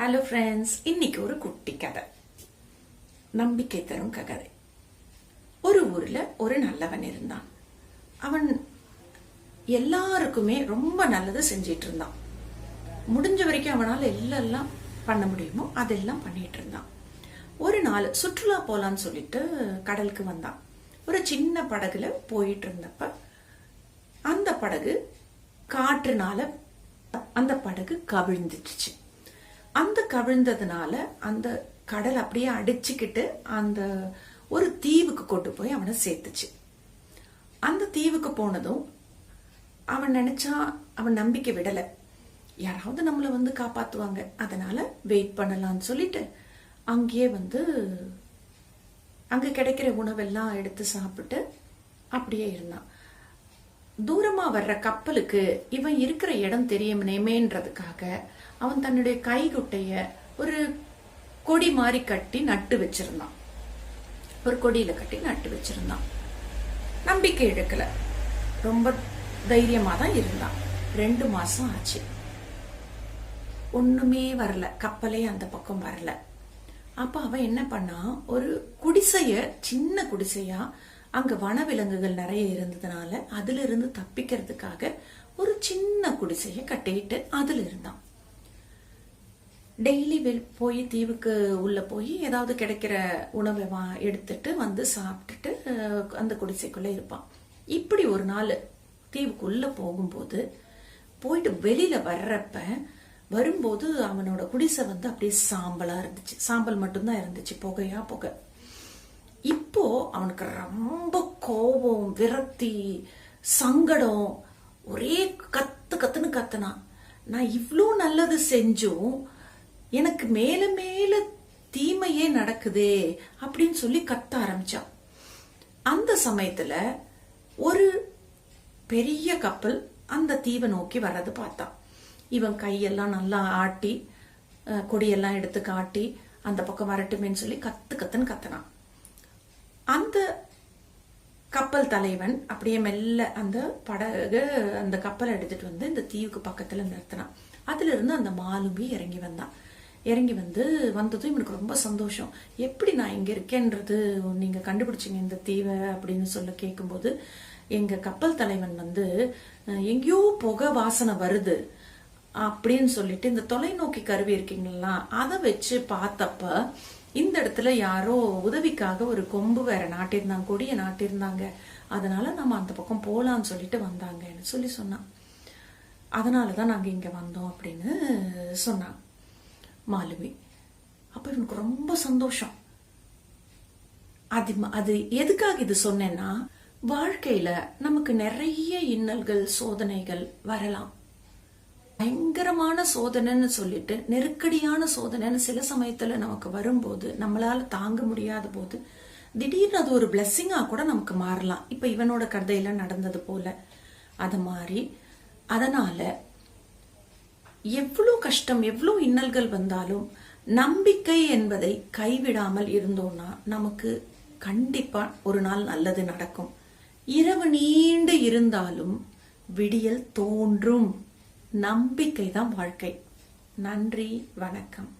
Hello friends இன்னைக்கு ஒரு குட்டி கதை. நம்பிக்கை தரும் கதை. ஒரு ஊர்ல ஒரு நல்லவன் இருந்தான். அவன் எல்லாருக்குமே ரொம்ப நல்லது செஞ்சிட்டு இருந்தான். முடிஞ்ச வரைக்கும் அவனால எல்லாம் பண்ண முடியுமோ அதெல்லாம் பண்ணிட்டு இருந்தான். ஒரு நாள் சுற்றுலா போலான்னு சொல்லிட்டு கடலுக்கு வந்தான். ஒரு சின்ன படகுல போயிட்டு இருந்தப்ப அந்த படகு காற்றுனால அந்த படகு கவிழ்ந்துடுச்சு. அந்த கவிழ்ந்ததுனால அந்த கடல் அப்படியே அடிச்சுக்கிட்டு அந்த ஒரு தீவுக்கு கொண்டு போய் அவனை சேர்த்துச்சு. அந்த தீவுக்கு போனதும் அவன் நினைச்சா அவன் நம்பிக்கை விடலை. யாராவது நம்மளை வந்து காப்பாத்துவாங்க. அதனால வெயிட் பண்ணலாம்னு சொல்லிட்டு அங்கேயே வந்து அங்க கிடைக்கிற உணவெல்லாம் எடுத்து சாப்பிட்டு அப்படியே இருந்தான். தூரமா வர்ற கப்பலுக்கு இவன் இருக்கிற இடம் தெரியுமேன்றதுக்காக அவன் தன்னுடைய கைகுட்டைய ஒரு கொடி மாதிரி கட்டி நட்டு வச்சிருந்தான். ஒரு கொடியில கட்டி நட்டு வச்சிருந்தான். நம்பிக்கை எடுக்கல. ரொம்ப தைரியமா தான் இருந்தான். ரெண்டு மாசம் ஆச்சு. ஒண்ணுமே வரல. கப்பலே அந்த பக்கம் வரல. அப்ப அவன் என்ன பண்ணான்? ஒரு குடிசைய சின்ன குடிசையா அங்க வனவிலங்குகள் நிறைய இருந்ததுனால அதுல இருந்து தப்பிக்கிறதுக்காக ஒரு சின்ன குடிசைய கட்டிட்டு அதுல இருந்தான். டெய்லி போய் தீவுக்கு உள்ள போய் ஏதாவது கிடைக்கிற உணவை வா எடுத்துட்டு வந்து சாப்பிட்டுட்டு அந்த குடிசைக்குள்ள இருப்பான். இப்படி ஒரு நாள் தீவுக்குள்ள போகும்போது போயிட்டு வெளியில வர்றப்ப வரும்போது அவனோட குடிசை வந்து அப்படியே சாம்பலா இருந்துச்சு. சாம்பல் மட்டும்தான் இருந்துச்சு. புகையா புகை. அவனுக்கு ரொம்ப கோபம் விரக்தி சங்கடம். ஒரே கத்து கத்துன்னு கத்துனான். நான் இவ்வளோ நல்லது செஞ்சும் எனக்கு மேல மேல தீமையே நடக்குதே அப்படின்னு சொல்லி கத்த ஆரம்பிச்சான். அந்த சமயத்துல ஒரு பெரிய கப்பல் அந்த தீவை நோக்கி வர்றது பார்த்தான். இவன் கையெல்லாம் நல்லா ஆட்டி கொடியெல்லாம் எடுத்து காட்டி அந்த பக்கம் வரட்டுமேன்னு சொல்லி கத்து கத்துன்னு கத்துனான். அந்த கப்பல் தலைவன் அப்படியே மெல்ல அந்த படகு அந்த கப்பலை எடுத்துட்டு வந்து இந்த தீவுக்கு பக்கத்துல நிறுத்தினான். அதுல இருந்து அந்த மாலுமி இறங்கி வந்தான். இறங்கி வந்து வந்ததும் இவனுக்கு ரொம்ப சந்தோஷம். எப்படி நான் இங்க இருக்கேன்றது? நீங்க கண்டுபிடிச்சீங்க இந்த தீவை அப்படின்னு சொல்ல கேட்கும்போது எங்க கப்பல் தலைவன் வந்து எங்கேயோ புகை வாசனை வருது அப்படின்னு சொல்லிட்டு இந்த தொலைநோக்கி கருவி இருக்கீங்களா அதை வச்சு பார்த்தப்ப இந்த இடத்துல யாரோ உதவிக்காக ஒரு கொம்பு வேற நாட்டியிருந்தாங்க கொடியை நாட்டியிருந்தாங்க அதனால நம்ம அந்த பக்கம் போலான்னு சொல்லிட்டு வந்தாங்கன்னு சொல்லி சொன்னான். அதனாலதான் நாங்க இங்க வந்தோம் அப்படின்னு சொன்னான் மாலுமி. அப்ப இவனுக்கு ரொம்ப சந்தோஷம். அது அது எதுக்காக இது சொன்னேன்னா வாழ்க்கையில நமக்கு நிறைய இன்னல்கள் சோதனைகள் வரலாம். பயங்கரமான சோதனைன்னு சொல்லிட்டு நெருக்கடியான சோதனைன்னு சில சமயத்துல நமக்கு வரும்போது நம்மளால தாங்க முடியாத போது திடீர்னு அது ஒரு பிளெஸ்ஸிங்கா கூட நமக்கு மாறலாம். இப்ப இவனோட கதையில நடந்தது போல. அது மாதிரி அதனால எவ்வளவு கஷ்டம் எவ்வளவு இன்னல்கள் வந்தாலும் நம்பிக்கை என்பதை கைவிடாமல் இருந்தோம்னா நமக்கு கண்டிப்பா ஒரு நாள் நல்லது நடக்கும். இரவு நீண்டு இருந்தாலும் விடியல் தோன்றும். நம்பிக்கை தான் வாழ்க்கை. நன்றி வணக்கம்.